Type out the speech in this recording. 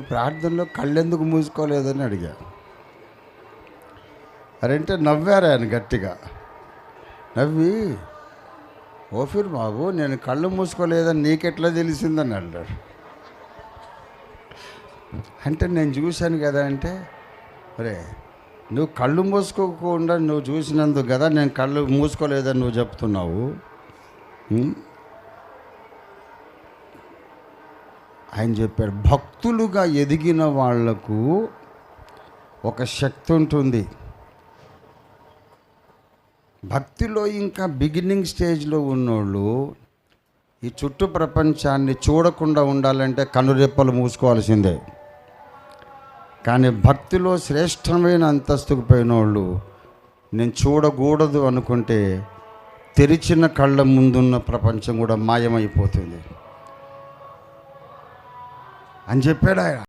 ప్రార్థనలో కళ్ళెందుకు మూసుకోలేదని అడిగా. అరంటే నవ్వారు ఆయన గట్టిగా. నవ్వి ఓఫీర్ బాబు నేను కళ్ళు మూసుకోలేదని నీకెట్లా తెలిసిందని అన్నాడు. అంటే నేను చూశాను కదా అంటే అరే నువ్వు కళ్ళు మూసుకోకుండా నువ్వు చూసినందుకు కదా నేను కళ్ళు మూసుకోలేదని నువ్వు చెప్తున్నావు. ఆయన చెప్పాడు భక్తులుగా ఎదిగిన వాళ్ళకు ఒక శక్తి ఉంటుంది. భక్తిలో ఇంకా బిగినింగ్ స్టేజ్లో ఉన్నోళ్ళు ఈ చుట్టూ ప్రపంచాన్ని చూడకుండా ఉండాలంటే కనురెప్పలు మూసుకోవాల్సిందే. కానీ భక్తిలో శ్రేష్టమైన అంతస్తుకు పోయిన వాళ్ళు నేను చూడకూడదు అనుకుంటే తెరిచిన కళ్ళ ముందున్న ప్రపంచం కూడా మాయమైపోతుంది. అని చెప్పాడు ఆయన